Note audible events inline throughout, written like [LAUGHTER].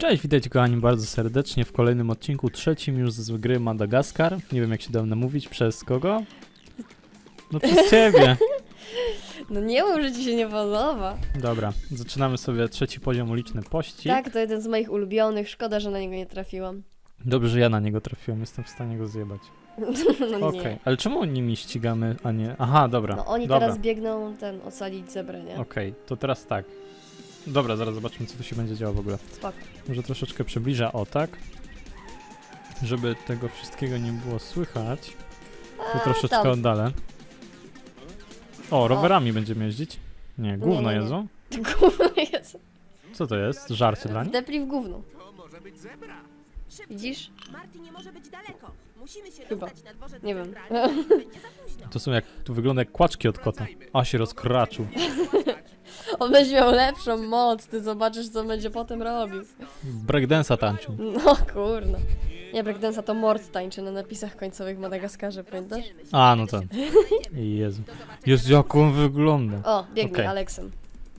Cześć, witajcie kochani bardzo serdecznie w kolejnym odcinku, trzecim już z gry Madagaskar. Nie wiem jak się dam namówić, przez kogo? No przez [LAUGHS] ciebie. No nie mów, że ci się nie podoba. Dobra, zaczynamy sobie trzeci poziom uliczny pościg. Tak, to jeden z moich ulubionych. Szkoda, że na niego nie trafiłam. Dobrze, że ja na niego trafiłem, jestem w stanie go zjebać. [LAUGHS] No Okej, nie. ale czemu nimi ścigamy, a nie... Aha, dobra, No oni dobra. teraz biegną ten, ocalić zebrę, nie? Okej, to teraz tak. Dobra, zaraz zobaczymy co tu się będzie działo w ogóle. Spoko. Może troszeczkę przybliża, o tak. Żeby tego wszystkiego nie było słychać. To A, troszeczkę oddalę. O, rowerami będziemy jeździć? Nie, gówno nie, nie. jedzą? [LAUGHS] Gówno jest. Co to jest? Żarcie dla nich? Wdepli w gówno. Widzisz? Marty nie może być daleko. Musimy się Chyba. dostać na dworzec Nie wiem. centralny, Będzie za [LAUGHS] późno. To są jak, tu wygląda jak kłaczki od kota. A się rozkraczył. On będzie miał lepszą moc, ty zobaczysz, co będzie potem robił. Breakdance'a tańczył. No kurno. Nie, breakdance'a to Mort tańczy na napisach końcowych w Madagaskarze, pamiętasz? A, no ten. Jezu. Jezu, jak on wygląda. O, biegnie Okej. Aleksem.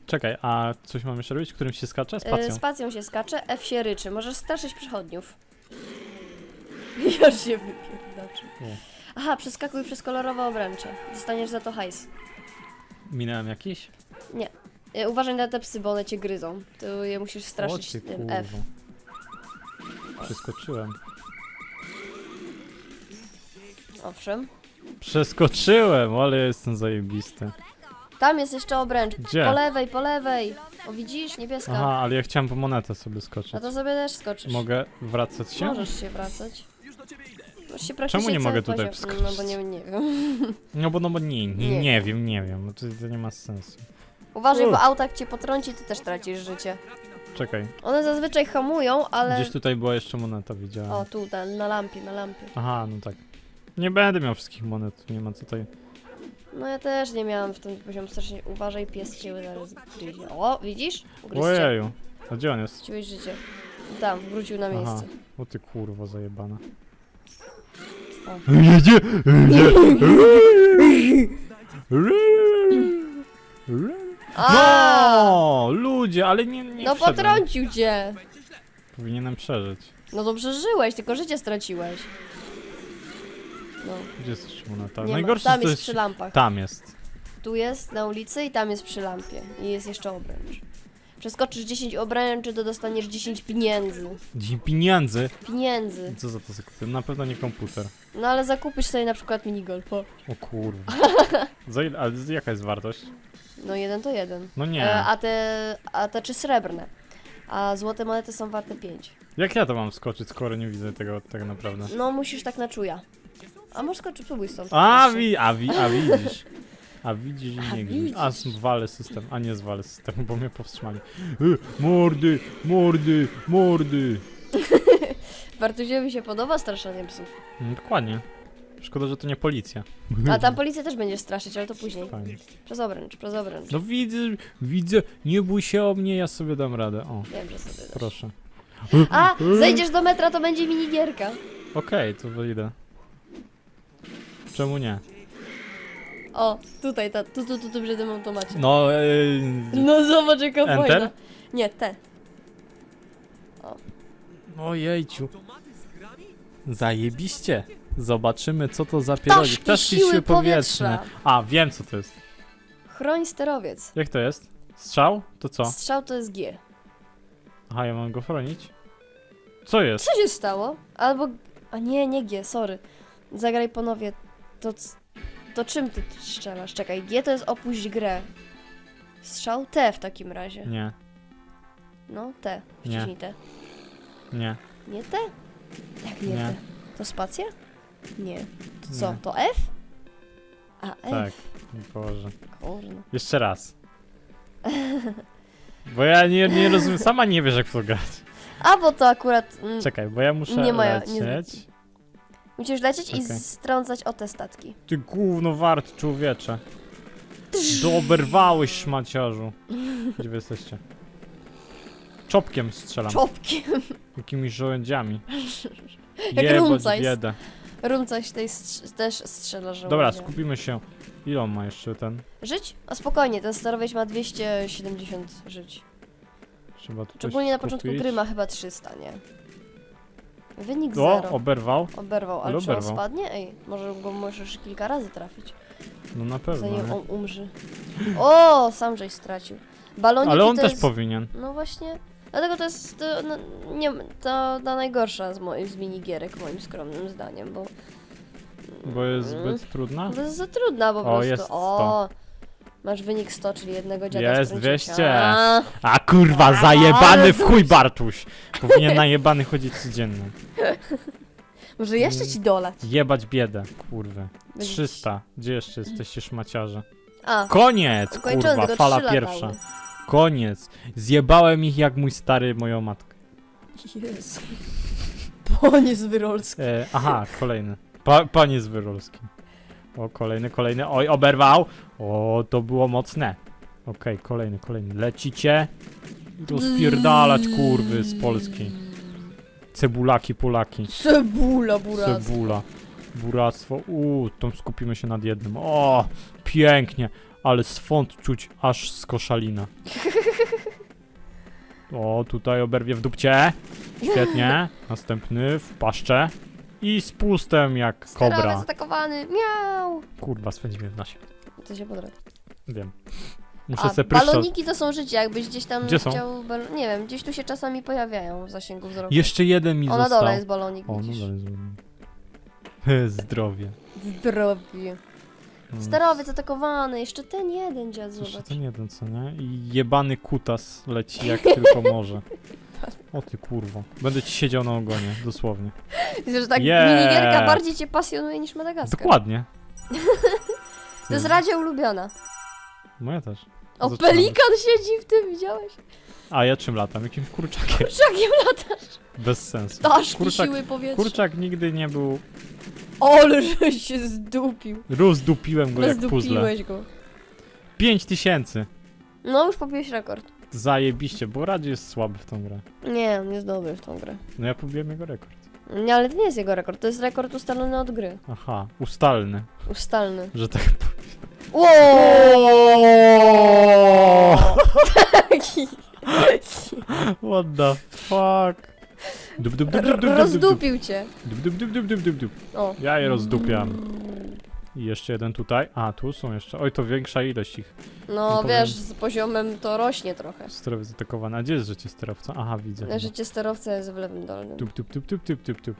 Czekaj, a coś mam jeszcze robić? Którym się skacze? E, Spacją. spacją się skacze, F się ryczy. Możesz straszyć przechodniów. [LAUGHS] Już się wypierdaczy. Nie. Aha, przeskakuj przez kolorowe obręcze. Dostaniesz za to hajs. Minąłem jakiś? E, uważaj na te psy, bo one cię gryzą. Tu je musisz straszyć ty tym kurwo. F. Przeskoczyłem. Owszem. Przeskoczyłem, ale jestem zajebisty. Tam jest jeszcze obręcz. Gdzie? Po lewej, po lewej. O, widzisz? Niebieska. Aha, ale ja chciałem po monetę sobie skoczyć. A to sobie też skoczysz. Mogę wracać się? Możesz się wracać. Możesz się Czemu praktycznie nie mogę tutaj poziom- wskoczyć? No bo nie, nie wiem. No bo no bo nie, nie, Nie. nie wiem, nie wiem, no to, to nie ma sensu. Uważaj, bo auto jak cię potrąci, ty też tracisz życie. Czekaj, One zazwyczaj hamują, ale... gdzieś tutaj była jeszcze moneta, widziałem. O, tu, na, na lampie, na lampie. Aha, no tak. Nie będę miał wszystkich monet, nie ma tutaj. No ja też nie miałam w tym poziom strasznie. Uważaj, pies cię zaraz gryzie. O, widzisz? Ugryzł cię. Ojeju, a gdzie on jest? Straciłeś życie. Tam, wrócił na Aha. miejsce. O ty kurwo zajebana. O. Jedzie! [LAUGHS] [LAUGHS] A! No, ludzie, ale nie, nie No wszedłem. potrącił cię! Powinienem przeżyć. No to przeżyłeś, tylko życie straciłeś. No, Gdzie jest moneta? nie ma. Najgorsze Tam to jest... przy lampach. Tam jest. Tu jest na ulicy i tam jest przy lampie. I jest jeszcze obręcz. Przeskoczysz 10 obręczy, to dostaniesz 10 pieniędzy. Pieniędzy. Pieniędzy. Co za to zakupię? Na pewno nie komputer. No ale zakupisz sobie na przykład minigolf. O. O kurwa. [LAUGHS] Za ile, ale jaka jest wartość? No jeden to jeden. No nie. E, a te, a te czy srebrne. A złote monety są warte 5. Jak ja to mam skoczyć, skoro nie widzę tego tak naprawdę? No musisz tak na czuja. A może skoczyć, spróbuj stąd. A, wi, a, wi, a widzisz. [LAUGHS] A widzisz i nie widzisz. A zwalę system, a nie zwalę system, bo mnie powstrzymali. Y, mordy, mordy, mordy. [LAUGHS] Bartusiowi się podoba straszenie psów. No, dokładnie. Szkoda, że to nie policja. A tam policję też będziesz straszyć, ale to później. Fajnie. Przez obręcz, przez obręcz. No widzę, widzę, nie bój się o mnie, ja sobie dam radę. O, Wiem, że sobie dasz. proszę. A! Zejdziesz do metra, to będzie minigierka. Okej, to wyjdę. Czemu nie? O, tutaj, ta, tu, tu, tu, tu przy tym automacie. No, yy, No zobacz jaka Enter? fajna. Nie, te. Ojejciu. Zajebiście. Zobaczymy, co to za pierogi. Ptaszki siły powietrza. A, wiem, co to jest. Chroń sterowiec. Jak to jest? Strzał? To co? Strzał to jest G. Aha, ja mam go chronić? Co jest? Co się stało? Albo... A nie, nie G, sorry. Zagraj ponownie. To, c- to czym ty strzelasz? Czekaj, G to jest opuść grę. Strzał T w takim razie. Nie, No, T. Nie. Wciśnij T. nie. Nie T? Jak nie, Nie. T? To spacja? Nie. To Nie. co? To F? A, F. Tak, Boże. Kurno. Jeszcze raz. [LAUGHS] Bo ja nie, nie rozumiem, sama nie wiesz jak w to grać. A, bo to akurat... Mm, Czekaj, bo ja muszę Nie moja- nie lecieć. Musisz lecieć i Okej. strącać o te statki. Ty gówno wart, człowiecze. Doberwałeś szmaciarzu. Gdzie wy jesteście? Czopkiem strzelam. Czopkiem. Jakimiś żołędziami. [LAUGHS] Jak Jebać rumcajs. biedę. Rumcać tej strz- też strzela żołnierza. Dobra, skupimy się. Ile on ma jeszcze ten? Żyć? A spokojnie, ten sterowiec ma 270 żyć. Trzeba tu coś Szczególnie na początku gry ma chyba 300, nie? Wynik O, zero. oberwał. Oberwał, ale Ale czy on oberwał. spadnie? Ej, może go możesz kilka razy trafić, No na pewno. zanim nie? on umrze. O, sam żeś stracił. Baloniki Ale on to też jest... powinien. No właśnie. Dlatego to jest to, no, nie, to ta najgorsza z, moim, z minigierek, moim skromnym zdaniem, bo... Bo jest Mm. zbyt trudna. To jest za trudna po O, prostu. jest O, masz wynik 100, czyli jednego dziada Jest strąciłeś. 200. A, A kurwa, zajebany w chuj Bartuś. Powinien najebany chodzić codziennie. [LAUGHS] Może jeszcze ci dolać. Jebać biedę, kurwy. Będziesz- 300. Gdzie jeszcze jesteście szmaciarze? A, Koniec, kurwa, tylko fala trzy pierwsza. latały. Koniec. Zjebałem ich jak mój stary moją matkę. Jezu. Panie z Wyrolski. E, aha, kolejny. Pa, panie z Wyrolski. O, kolejny, kolejny. Oj, oberwał. O, to było mocne. Okej, kolejny, kolejny. Lecicie. Rozpierdalać kurwy z Polski. Cebulaki, Polaki. Cebula, buras. Cebula. Buractwo. Uuu, to skupimy się nad jednym. O, pięknie. Ale swąd czuć aż z koszalina. [LAUGHS] O, tutaj oberwie w dupcie. Świetnie. Następny w paszcze. I z pustem jak Sterowiec kobra. atakowany. Miau. Kurwa, spędzimy w nosie. To się podra. Wiem. Muszę A se pryszcza... baloniki to są życie, jakbyś gdzieś tam Gdzie są? chciał... Bal... Nie wiem, gdzieś tu się czasami pojawiają w zasięgu wzroku. Jeszcze jeden mi O, na został. dole jest balonik, O, no widzisz. dole jest balon. [LAUGHS] Zdrowie. Zdrowie. Mm. Sterowiec atakowany, jeszcze ten jeden dziad, Jeszcze zobacz. ten jeden, co nie? I jebany kutas leci jak tylko [LAUGHS] może. O ty kurwo. Będę ci siedział na ogonie, dosłownie. Widzę, że tak Yeah. minigierka bardziej cię pasjonuje niż Madagaskar. Dokładnie. [LAUGHS] To jest Radzie ulubiona. Moja też. O, Zaczynamy. pelikan siedzi w tym, widziałeś? A ja czym latam? Jakimś kurczakiem. Kurczakiem latasz. Bez sensu. Daszki Kurczak, siły powietrza. kurczak nigdy nie był... Ole, się zdupił. Rozdupiłem go jak puzzle. Rozdupiłeś go. 5 tysięcy. No, już pobiłeś rekord. Zajebiście, bo Radzi jest słaby w tą grę. Nie, on jest dobry w tą grę. No ja pobiłem jego rekord. Nie, ale to nie jest jego rekord, to jest rekord ustalony od gry. Aha, ustalny, Ustalny. że tak [LAUGHS] Wow! Taki What the fuck? Dub, dub, dub, dub, dub, dub, dub, dub. rozdupił cię. Dub, dub, dub, dub, dub, dub. O. Ja je rozdupiam. I jeszcze jeden tutaj. A, tu są jeszcze. Oj, to większa ilość ich. No powiem- wiesz, z poziomem to rośnie trochę. Sterowy zaatakowane. A gdzie jest życie sterowca? Aha, widzę. chyba. Życie sterowca jest w lewym dolnym. Tup, tup, tup, tup, tup, tup, tup.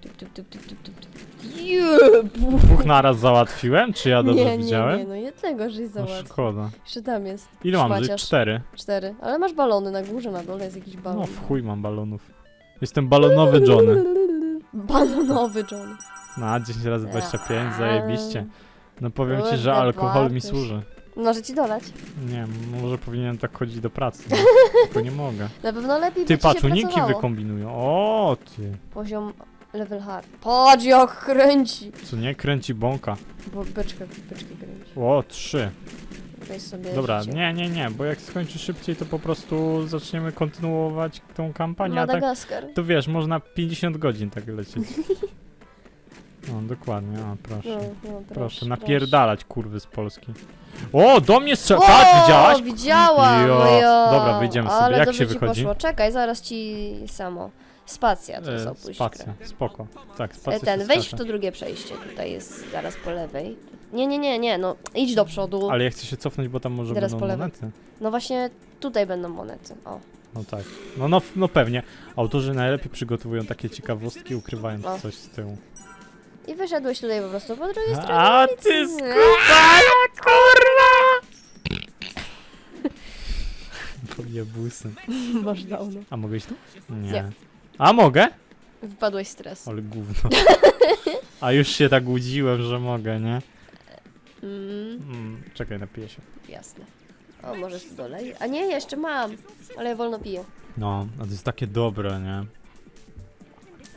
Tup, tup, tup, tup, tup, tup, tup. Jebu. Dwóch naraz załatwiłem? Czy ja dobrze Nie, nie, widziałem? nie, no jednego żeś No załatwił. szkoda. Jeszcze tam jest. Ile mam żyć? Szmaciarz. Cztery. Cztery. Ale masz balony na górze, na dole jest jakiś balon. No w chuj mam balonów. Jestem balonowy Johnny. [LAUGHS] Balonowy John. Na 10 razy 25, zajebiście. No powiem ci, Kurde, że alkohol mi służy. Może ci dolać. Nie, może powinienem tak chodzić do pracy. No, [LAUGHS] tylko nie mogę. Na pewno lepiej Ty by ci się paczuniki pracowało. wykombinują. O, ty. Poziom level hard. Patrz jak kręci. Co nie? Kręci bąka. Bo beczkę, beczkę kręci. O, trzy. Weź sobie Dobra, życie. nie, nie, nie, bo jak skończy szybciej, to po prostu zaczniemy kontynuować tą kampanię, a tak, Madagaskar. to wiesz, można 50 godzin tak lecieć. [LAUGHS] No, dokładnie, a proszę. No, no, proszę, napierdalać kurwy z Polski. O, do mnie strzela! O, Patrz, widziałaś? Widziałam, Jo. no jo. Dobra, wyjdziemy sobie. Ale Jak dobrze się ci wychodzi? Poszło. Czekaj, zaraz ci samo. Spacja, to jest E, opuść spacja, spoko. Tak, E, spacja Ten, się wejdź w to drugie przejście, tutaj jest zaraz po lewej. Nie, nie, nie, nie, no idź do przodu. Ale ja chcę się cofnąć, bo tam może Teraz będą po lewej. monety. No właśnie tutaj będą monety. O, No tak. No, no, no pewnie. Autorzy najlepiej przygotowują takie ciekawostki, ukrywając No. coś z tyłu. I wyszedłeś tutaj po prostu po drugiej stronie. A ulicy. ty skubana, [LAUGHS] kurwa! Pojebusy. Masz downo. A mogę iść tu? Nie. Nie. A mogę? Wypadłeś z stresu. Ale gówno. A już się tak łudziłem, że mogę, nie? Mm, Mm, czekaj, napiję się. jasne. O, może tu dolej. A nie, jeszcze mam, ale ja wolno piję. No, a to jest takie dobre, nie?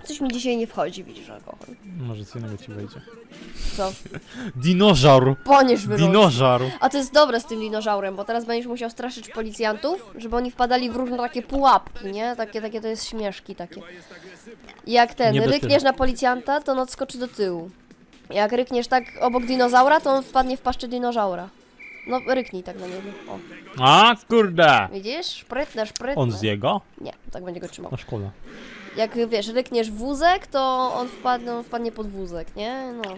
Coś mi dzisiaj nie wchodzi, widzisz, alkohol. Może co innego ci wejdzie. Co? [LAUGHS] Dinożaur! Ponieś wyrosł. Dinożaur! A to jest dobre z tym dinożaurem, bo teraz będziesz musiał straszyć policjantów, żeby oni wpadali w różne takie pułapki, nie? Takie, takie to jest śmieszki takie. Jak ten, rykniesz na policjanta, to on odskoczy do tyłu. Jak rykniesz tak obok dinozaura, to on wpadnie w paszczę dinożaura. No, ryknij tak na niego. O, A, kurde! widzisz? Szprytne, szprytne. On zje go? Nie, tak będzie go trzymał. No szkoda. Jak wiesz, rykniesz wózek, to on wpadnie, on wpadnie pod wózek, nie? No.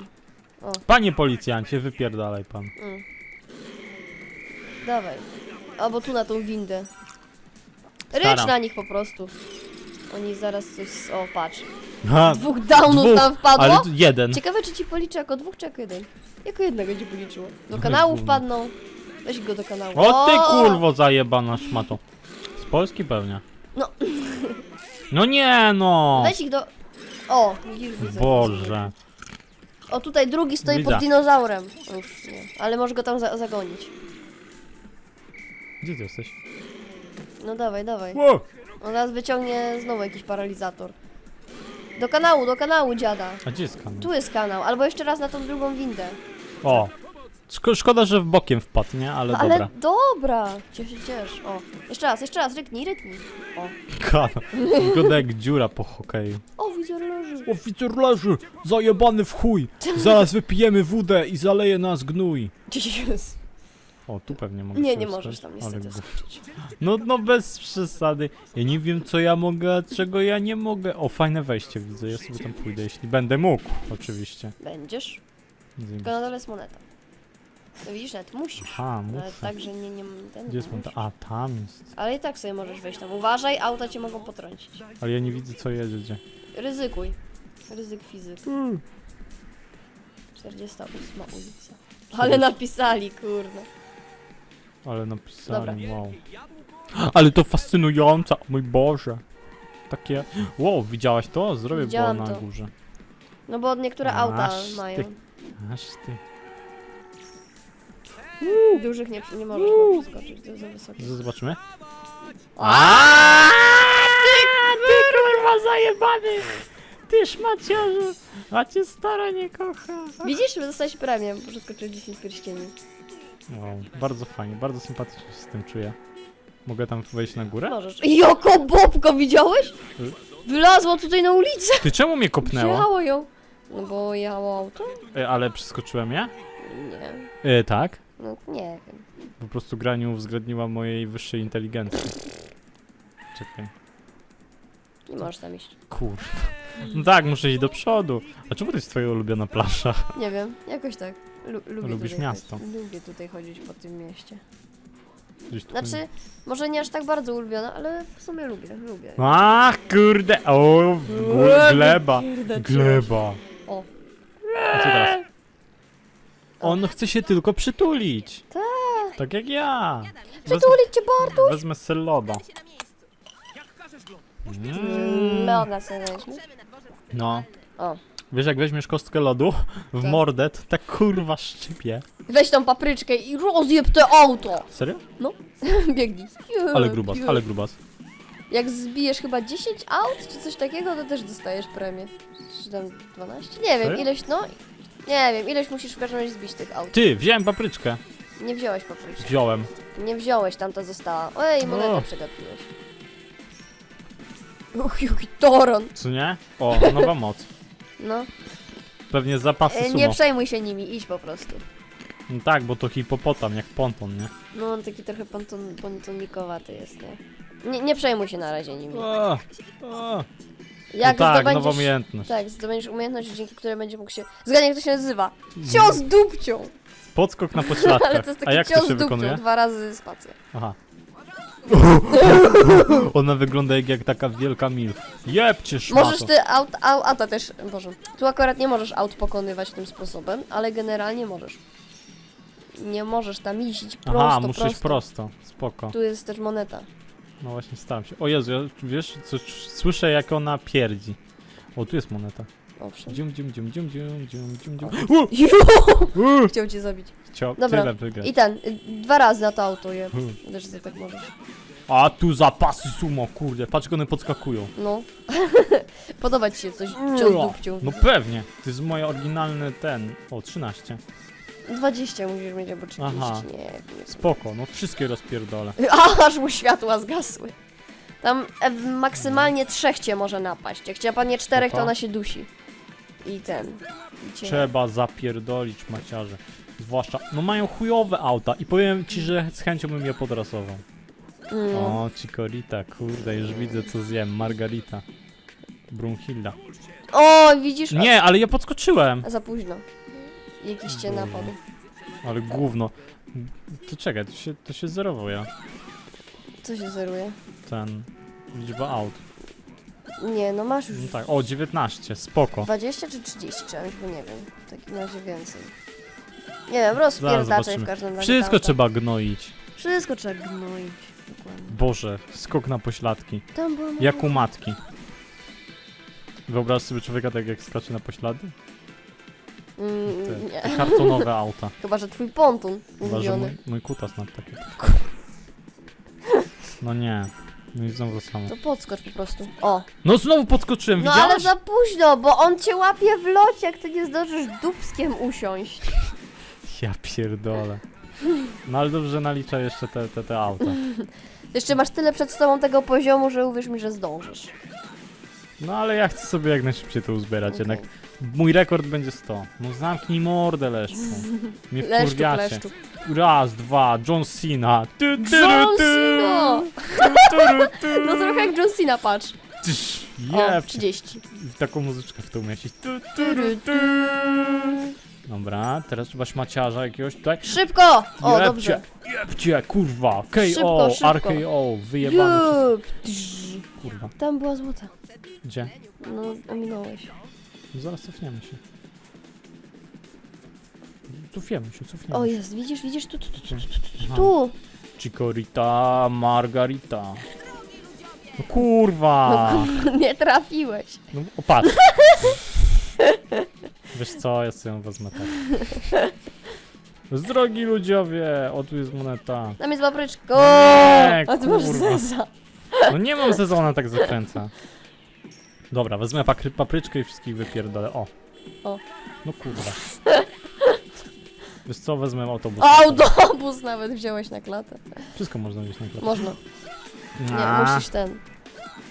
Panie policjancie, wypierdalaj pan. Mm. Dawaj. Albo tu na tą windę. Rycz Stara. na nich po prostu. Oni zaraz coś... s- O, patrz. Ha, Dwóch downów dwóch, tam wpadło. ale tu jeden. Ciekawe, czy ci policzy jako dwóch, czy jako jeden. Jako jednego ci policzyło. Do No kanału wpadną. Weź go do kanału. O ty kurwo zajebana szmato. Z Polski pewnie. No. [LAUGHS] No nie no! Weź ich do... O, widzisz, widzę. Boże. O, tutaj drugi stoi Widzę. pod dinozaurem. Już nie. Ale może go tam za zagonić. Gdzie ty jesteś? No dawaj, dawaj. Wow. On teraz wyciągnie znowu jakiś paralizator. Do kanału, do kanału, dziada. A gdzie jest kanał? Tu jest kanał, albo jeszcze raz na tą drugą windę. O. Szko szkoda, że w bokiem wpadł, nie? Ale, No, ale dobra. dobra. Ciesz się, ciesz. O, jeszcze raz, jeszcze raz, ryknij, ryknij. O, Kanał. Wygląda jak dziura po hokeju. o widzor leży. Oficer leży! Zajebany w chuj! Zaraz wypijemy wódę i zaleje nas gnój. Jest. O, tu pewnie mogę Nie, sobie nie wstać, możesz tam ale niestety skoczyć. No, no bez przesady. Ja nie wiem co ja mogę, a czego ja nie mogę. O, fajne wejście widzę, ja sobie tam pójdę, jeśli będę mógł, oczywiście. Będziesz. Tylko na dole jest moneta. No widzisz, nawet musisz. Aha, Ale muszę. tak, że nie, nie ten. Gdzie jest monta? A, tam jest. Ale i tak sobie możesz wejść tam. Uważaj, auta cię mogą potrącić. Ale ja nie widzę co jedzie. Ryzykuj. Ryzyk fizyk. 48 ulica. Ale napisali, kurde. Ale napisali, Dobra. wow. Ale to fascynujące, o mój Boże. Takie, wow, widziałaś to? Zrobię było Widziałam na to. górze. No bo niektóre auta Aż ty. mają. Aż ty. Dużych nie, nie możesz chyba przeskoczyć, to jest za wysokie. Zobaczymy. A! Ty kurwa zajebany! Ty szmaciarzu! A cię stara nie kocha. Widzisz, że dostałeś premię, bo przeskoczyłeś 10 pierścieni. Wow, bardzo fajnie, bardzo sympatycznie się z tym czuję. Mogę tam wejść na górę? Możesz. Joko Bobko, widziałeś? Y. Wylazło tutaj na ulicę. Ty czemu mnie kopnęło? Przejechało ją. No bo jechało auto? E, ale przeskoczyłem je? Nie. E, tak. No nie wiem. Po prostu gra nie uwzględniła mojej wyższej inteligencji. Czekaj. Nie możesz tam iść. Kurwa. No tak, muszę iść do przodu. A czemu to jest twoja ulubiona plaża? Nie wiem, jakoś tak. Lu lubię Lubisz tutaj miasto. Chodzić. Lubię tutaj chodzić po tym mieście. Gdzieś Znaczy, może nie aż tak bardzo ulubiona, ale w sumie lubię, lubię. Ach, kurde! O, gl- gleba! Kurde, Gleba! O. A co teraz? On chce się tylko przytulić. Tak. Tak jak ja. Przytulić cię bardzo. Wezmę miejscu. Mm. Loda sobie. No. O. Wiesz jak weźmiesz kostkę lodu w Tak. mordę, to tak kurwa szczypie. Weź tą papryczkę i rozjeb te auto. Serio? [LAUGHS] Biegnij. Ale grubas, ale grubas. Jak zbijesz chyba 10 aut czy coś takiego, to też dostajesz premię. Czy tam 12? Nie wiem, Serio? ileś, no. Nie wiem, ileś musisz w każdym razie zbić tych aut. Ty, wziąłem papryczkę. Nie wziąłeś papryczki. Wziąłem. Nie wziąłeś, tam to została. Ojej, monetę O. przegapiłeś. Uch, jaki toron. Co nie? O, nowa [LAUGHS] moc. No. Pewnie zapasy E, sumo. nie przejmuj się nimi, idź po prostu. No tak, bo to hipopotam, jak ponton, nie? No, on taki trochę ponton, pontonikowaty jest, nie? nie? Nie przejmuj się na razie nimi. O, o. Jak no tak, zdobędziesz... umiejętność. Tak, zdobędziesz umiejętność, dzięki której będzie mógł się... Zgadnij, jak to się nazywa. Cios dupcią! Podskok na [LAUGHS] pośladkach. Ale to jest A taki jak to cios się dupcią, wykonuje? dwa razy spacja. Aha. [LAUGHS] Ona wygląda jak, jak taka wielka milf. Jebcie szmato. Możesz ty aut, au, auta też, boże, tu akurat nie możesz aut pokonywać tym sposobem, ale generalnie możesz. Nie możesz tam iść prosto, Aha, muszę iść prosto. Spoko. Tu jest też moneta. No właśnie staram się. O Jezu, ja, wiesz, co, słyszę jak ona pierdzi. O, tu jest moneta. Owszem. Dzium, dzium, dzium, dzium, dzium, dzium, dzium, dzium. Chciał cię zabić. Chciał Dobra, tyle wygrać. I ten, y, dwa razy na to auto je. Też ty tak możesz. A tu zapasy sumo, kurde. Patrz, jak one podskakują. No. [LAUGHS] Podoba ci się coś cios dupcią. No pewnie. To jest moje oryginalny ten. O, 13. 20 musisz mieć albo 30, Aha. nie. Spoko, no wszystkie rozpierdolę. [LAUGHS] A, aż mu światła zgasły. Tam e, maksymalnie trzech cię może napaść. Jak cię napadnie czterech, to ona się dusi. I ten. I cię... Trzeba zapierdolić maciarze. Zwłaszcza, no mają chujowe auta i powiem ci, że z chęcią bym je podrasował. Mm. O, Chikorita, kurde, już widzę co zjem. Margarita. Brunhilda. O, widzisz? Nie, ale ja podskoczyłem. A za późno. Jakiś cię napadł. Ale gówno. To czekaj, to się, to się zerowuje. Co się zeruje? Ten... Liczba aut. Nie, no masz już No tak, o, 19, spoko. 20 czy 30 trzeba mieć, bo nie wiem. W takim razie więcej. Nie wiem, Zaraz rozpierdaczaj zobaczymy. w każdym razie. Wszystko tamto. trzeba gnoić. Wszystko trzeba gnoić. Dokładnie. Boże, skok na pośladki. Tam była Jak u matki. Wyobraź sobie człowieka tak jak skacze na poślady? Mm, Te, nie. te kartonowe auta. [LAUGHS] Chyba, że twój pontun Chyba, że mój, mój kutas na takie. [LAUGHS] No nie. No i znowu samo. To podskocz po prostu. O. No znowu podskoczyłem, No ale za późno, bo on cię łapie w locie, jak ty nie zdążysz dupskiem usiąść. [LAUGHS] Ja pierdolę. No ale dobrze, że nalicza jeszcze te, te, te auta. Jeszcze masz tyle przed sobą tego poziomu, że uwierz mi, że zdążysz. No ale ja chcę sobie jak najszybciej to uzbierać, jednak. Mój rekord będzie 100. No zamknij mordę, Leszku. [LAUGHS] Mnie Leszczu, wkurwiacie. Raz, dwa, John Cena. Ty, ty, John ty, Cena! ty, ty, No trochę jak John Cena, patrz. Tyś, O, Jeb, 30. I taką muzyczkę w to umieścić. Tu, tu, tu, tu. Dobra, teraz trzeba szmaciarza jakiegoś tutaj. Szybko! O, dobrze. Jebcie, kurwa. KO, Szybko, szybko. RKO, wyjebany. Jup. Kurwa. Tam była złota. Gdzie? No, ominąłeś. No Zaraz cofniemy się. Cofniemy się, cofniemy O, się. jest, widzisz, widzisz? Tu, tu, tu, tu, tu, Aha. tu. Chikorita, Margarita. No kurwa! Nie trafiłeś. No o, patrz. [LAUGHS] Wiesz co, ja sobie ją wezmę tak. Z drogi ludziowie, o tu jest moneta. Tam jest papryczka. Nie, A ty masz kurwa. zeza. No nie mam sezonu tak zakręca. Dobra, wezmę pakry, papryczkę i wszystkich wypierdolę. O. O. No kurwa. Wiesz co, wezmę autobus. Autobus nawet wziąłeś na klatę. Wszystko można wziąć na klatę. Można. Nie, A. musisz ten.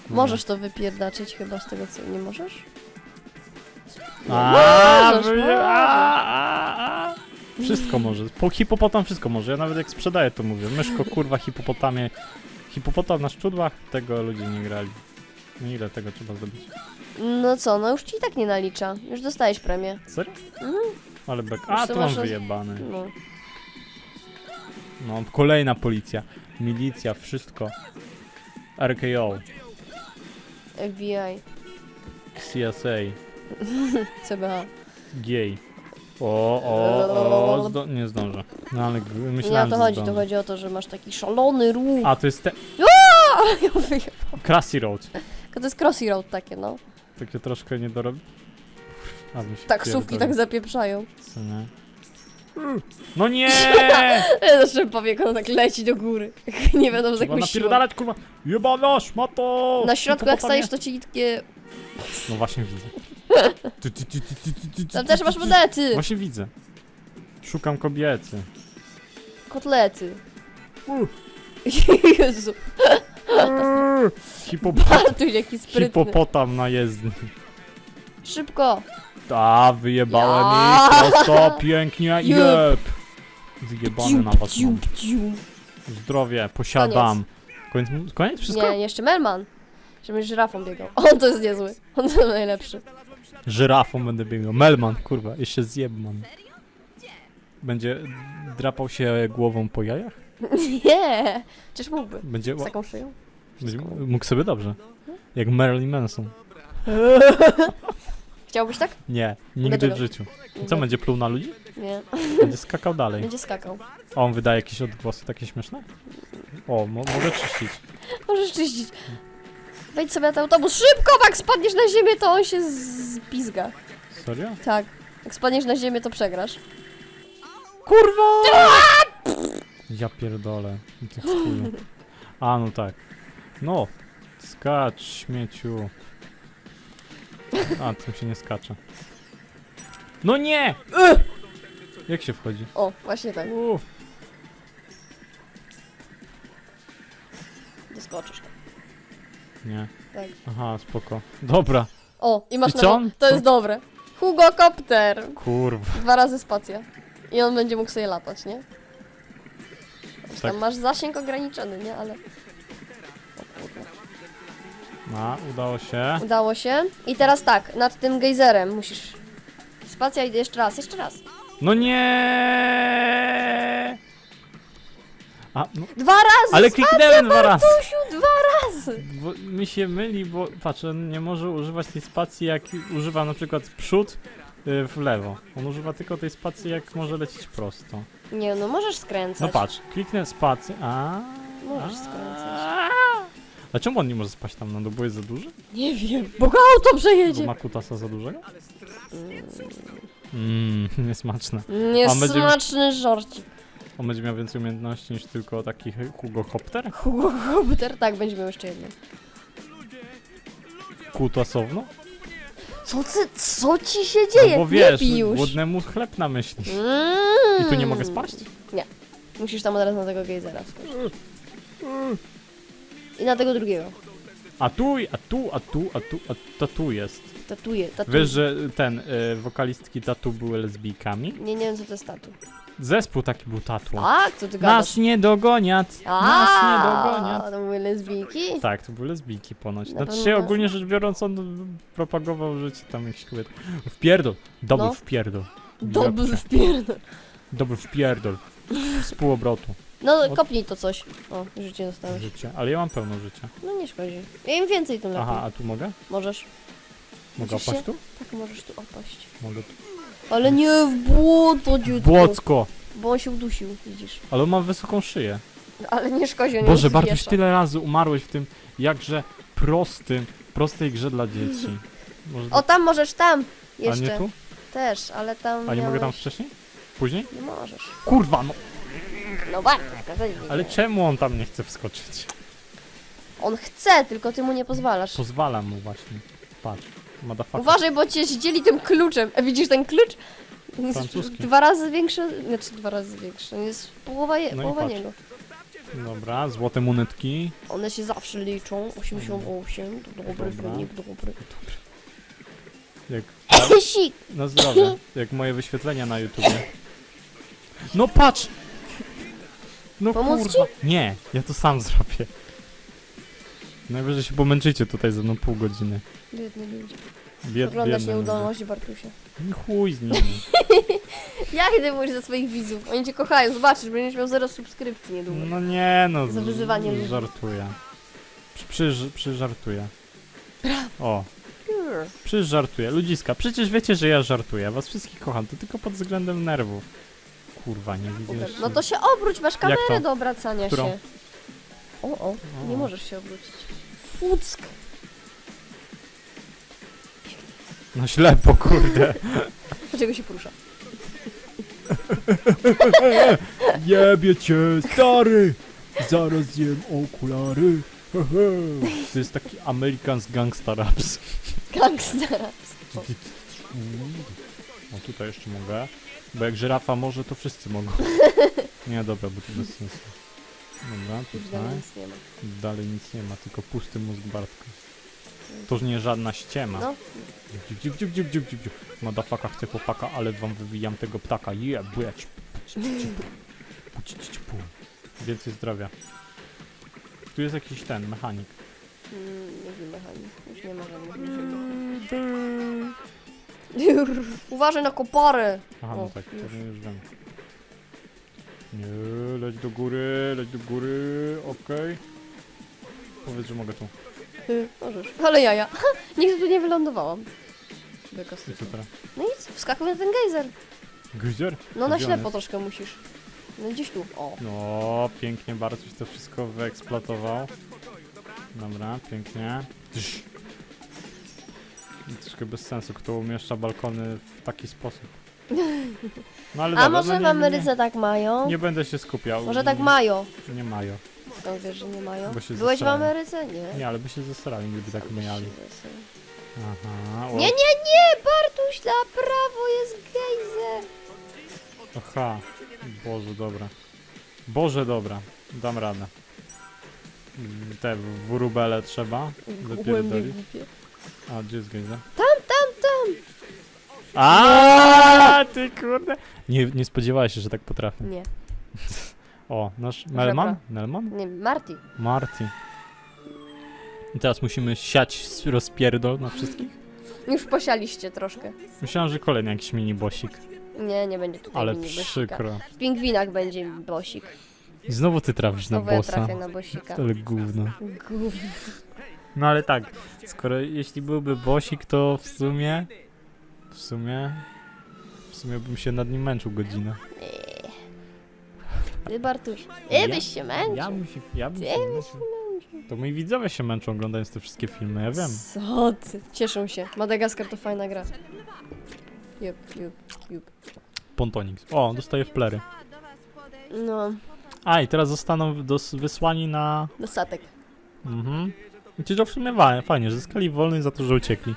Możesz to wypierdaczyć chyba z tego co. Nie możesz? Nie, A, możesz, wy- możesz. a, a, a. Wszystko może. Po hipopotam wszystko może. Ja nawet jak sprzedaję to mówię. Myszko, kurwa, hipopotamie. Hipopotam na szczudłach, tego ludzie nie grali. No ile tego trzeba zrobić? No co, no już ci i tak nie nalicza. Już dostajesz premię. Serio? Mhm. Ale bek. Już A, to tu mam masz wyjebane. No. No, kolejna policja. Milicja, wszystko. RKO, FBI. CSA, [LAUGHS] CBA. gay. O, o, o, zdo nie zdążę. No ale g- Nie o myślałem, to że chodzi, to zdążę. chodzi o to, że masz taki szalony ruch. A, to jest te... Ale [LAUGHS] ja. Classy Road. To jest crossy road takie, no. Takie troszkę niedorob... A, mi się Taksówki tak pierdoli. zapieprzają. Co nie? No nie! [LAUGHS] Zawsze powiek, on tak leci do góry. [LAUGHS] nie wiadomo z Trzeba jakąś siłą. napierdalać, kurwa! Jebana szmato! Na środku jak stajesz, to ci takie... No właśnie widzę. [LAUGHS] Ty, ty, ty, ty, ty, ty, ty, Tam ty, też ty, masz ty. monety. Właśnie widzę. Szukam kobiety. Kotlety. Uh. Jezu, Hipopo- Artuś jaki sprytny. hipopotam na jezdni. Szybko. Ta, wyjebałem Ja. ich prosto, pięknie, Jeb. jeb. Wyjebany na was mam. Zdrowie, posiadam. Koniec, koniec wszystko? Nie, jeszcze Melman. Żebyś żyrafą biegał. [LAUGHS] On to jest niezły. On to najlepszy. Żyrafą będę biegał. Melman, kurwa, jeszcze zjebman. Będzie drapał się głową po jajach? [LAUGHS] Nie. Czyż mógłby. Będzie, Z taką szyją? Będzie mógł sobie dobrze. Jak Marilyn Manson. [LAUGHS] Chciałbyś tak? Nie, nigdy Dlaczego? w życiu. I co, będzie pluł na ludzi? Nie. Będzie skakał dalej. Będzie skakał. A on wydaje jakieś odgłosy takie śmieszne? O, mo mogę czyścić. Możesz czyścić. Wejdź sobie na ten autobus. Szybko, jak spadniesz na ziemię, to on się zpizga. Serio? Tak. Jak spadniesz na ziemię, to przegrasz. Kurwa! Ja pierdolę. Ty chuju. A, no tak. No. Skacz, śmieciu. A, tym się nie skacze. No nie! Jak się wchodzi? O, właśnie tak. Uff. Doskoczysz. Nie. Tak. Aha, spoko. Dobra. O, i masz I co? To Co? jest dobre. Hugo Kopter. Kurwa. Dwa razy spacja. I on będzie mógł sobie latać, nie? Tak. Tam masz zasięg ograniczony, nie? Ale... O kurde. A, udało się. Udało się. I teraz tak, nad tym gejzerem musisz... Spacja i jeszcze raz, jeszcze raz. No nie! A, no, Dwa razy! ale kliknąłem dwa razy. Bartusiu, dwa razy! Bo mi się myli, bo patrz, on nie może używać tej spacji jak używa na przykład przód y, w lewo. On używa tylko tej spacji jak może lecieć prosto. Nie, no możesz skręcać. No patrz, kliknę spację, a Możesz skręcać. A czemu on nie może spaść tam na dół, bo jest za duży? Nie wiem, bo go auto Bo przejedzie. ma kutasa za dużego? Mmm, [LAUGHS] niesmaczne. Niesmaczny żorcik. On będzie miał więcej umiejętności niż tylko taki Hugo Hopter? Hugo Hopter, tak, będzie miał jeszcze jedno. Kutasowno? Co, ty, co ci się dzieje? No bo wiesz, pij już. głodnemu chleb na myśli. Mm. I tu nie mogę spaść? Musisz tam od razu na tego gejzera wskoczyć. I na tego drugiego. A tu, a tu, a tu, a tu, a to tu jest. Tatuję, tatuję. Wiesz, że ten, y, wokalistki tatu były lesbijkami? Nie, nie wiem co to jest tatu. Zespół taki był tatu. Tak, co ty gadasz? Nas nie dogoniat, nas nie dogoniat. To były lesbijki? Tak, to były lesbijki ponoć. Na Znaczy pewno się tak. ogólnie rzecz biorąc on propagował życie tam jakichś kobiet. Wpierdol, dobry No. wpierdol. Dobry wpierdol. Dobry wpierdol. Z półobrotu No, kopnij to coś. O, życie dostałeś. życia. Ale ja mam pełno życia. No nie szkodzi. Im więcej, tym lepiej. Aha, a tu mogę? Możesz. Mogę Musisz opaść się- tu? Tak, możesz tu opaść. Mogę tu. Ale nie w błoto, dziutku. Błocko! Bo on się udusił, widzisz. Ale on ma wysoką szyję. No, Ale nie szkodzi, on Boże, ją Bartuś, zwiesza. tyle razy umarłeś w tym jakże prostym, prostej grze dla dzieci. Może O, tam możesz, tam! a Jeszcze. nie tu? Też, ale tam A nie mogę tam miałeś- wcześniej? Później? Nie możesz. Kurwa, no! No bardzo, kazali mi. Ale czemu on tam nie chce wskoczyć? On chce, tylko ty mu nie pozwalasz. Pozwalam mu właśnie. Patrz. Motherfucker. Uważaj, bo cię zdzieli tym kluczem. A widzisz ten klucz? Jest Francuski. Dwa razy większy, znaczy dwa razy większy. Jest połowa, je, No i połowa patrz. niego. Dobra, złote monetki. One się zawsze liczą. 88, to dobry Dobra. wynik, dobry. Jak, Sik! na zdrowie. Jak moje wyświetlenia na YouTubie. No patrz! No Pomóc kurwa. Nie, ja to sam [LAUGHS] zrobię. Najwyżej się pomęczycie tutaj ze mną pół godziny. Biedny ludzie. Bied, Oglądasz biedne nieudolności Bartusia. ludzie. Chuj z nimi. [LAUGHS] Jak ty mówisz do swoich widzów? Oni cię kochają, zobaczysz, będziesz miał zero subskrypcji niedługo. No nie no, Za wyzywanie ludzi. żartuję. Przy, przy. O, Grr. Ludziska, przecież wiecie, że ja żartuję. Was wszystkich kocham, to tylko pod względem nerwów. Kurwa, nie widzisz? No to się obróć, masz kamerę do obracania Którą? się. O, o, nie możesz się obrócić. Fuck. No ślepo, kurde. Dlaczego się porusza? Jebie cię, stary! Zaraz zjem okulary. To jest taki American Gangsta Raps. Gangstera. O, tutaj jeszcze mogę. Bo jak żyrafa może, to wszyscy mogą. [LAUGHS] Nie, dobra, bo to bez sensu. Dobra, Już tutaj. dalej nic nie ma. Dalej nic nie ma, tylko pusty mózg Bartka. To już nie żadna ściema. No, Dziub, dziub, dziub, dziub, dziub, dziub, dziub. Madafaka chce chłopaka, ale wam wywijam tego ptaka. Je, błeć. Więcej zdrowia. Tu jest jakiś ten, mechanik. mm, nie wiem, mechanik. Już nie ma żadnych. Uważaj na koparę. Aha, O, no tak, to już. już wiem. Nie, leć do góry, leć do góry, okej. Powiedz, że mogę tu. Ty, możesz. Ale jaja. [LAUGHS] Nigdy tu nie wylądowałam. Beka I co teraz? No nic, wskakuj na ten gejzer. Gejzer? No na Gdzie on ślepo jest? troszkę musisz. No gdzieś tu. O. No, pięknie Bartuś to wszystko wyeksploatował. Dobra, pięknie. Troszkę bez sensu, kto umieszcza balkony w taki sposób. [LAUGHS] No ale A dobra, może no w nie, Ameryce tak mają? Nie, nie będę się skupiał. Może tak mają. Nie mają. Skąd wiesz, że nie mają? Bo się Byłeś w. Ameryce? Nie. Nie, ale by się zesrali, gdyby tak mieli. Aha. o- Nie, nie, nie! Bartuś, na prawo jest gejzer! Aha. Boże, dobra. Boże, dobra. Dam radę. Mm, Te wróbele trzeba wypierdolić. głupie. A, gdzie jest gejza? Tam, tam, tam! A, ty kurde. Nie, nie spodziewałeś się, że tak potrafię. Nie, O, nasz Żebra. Melman? Melman? nie, Marty. Marty. I teraz musimy siać s- rozpierdol na wszystkich? Już posialiście troszkę. Myślałem, że kolejny jakiś mini bosik, Nie, nie będzie tutaj ale mini bosika. przykro. W pingwinach będzie bosik. I znowu ty trafisz na Znowu ja bossa. trafię na bosika. Ale gówno. Gówno. No ale tak, skoro jeśli byłby bosik, to w sumie... W sumie... W sumie bym się nad nim męczył godzinę. Ty Bartuś, ty byś się męczył. Ja bym się, ja bym Ty się męczył. To moi widzowie się męczą oglądając te wszystkie filmy, ja wiem. Co ty? Cieszą się. Madagaskar to fajna gra. Jup, jup, jup. Pontonix. O, dostaję w plery. No, A, i teraz zostaną dos- wysłani na... na statek. Mhm. Czyli to w sumie wa- fajnie, że zyskali wolność za to, że uciekli.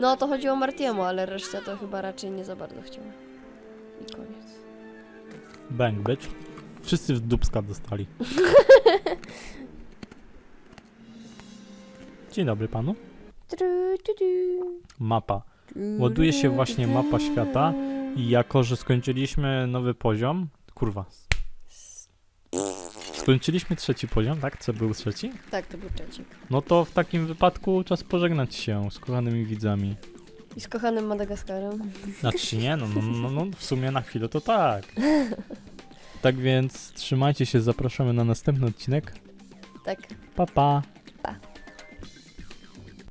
No, to chodziło o Martiemu, ale reszta to chyba raczej nie za bardzo chciała. I koniec. Bang, bitch. Wszyscy w dubska dostali. [LAUGHS] Dzień dobry panu. Tru, tu, tu. Mapa. Ładuje się właśnie mapa świata i jako, że skończyliśmy nowy poziom... Kurwa. Skończyliśmy trzeci poziom, tak? Co był trzeci? Tak, to był trzeci. No to w takim wypadku czas pożegnać się z kochanymi widzami. I z kochanym Madagaskarem. Znaczy nie, no, no, no, no w sumie na chwilę to tak. [LAUGHS] Tak więc trzymajcie się, zapraszamy na następny odcinek. Tak. Pa pa!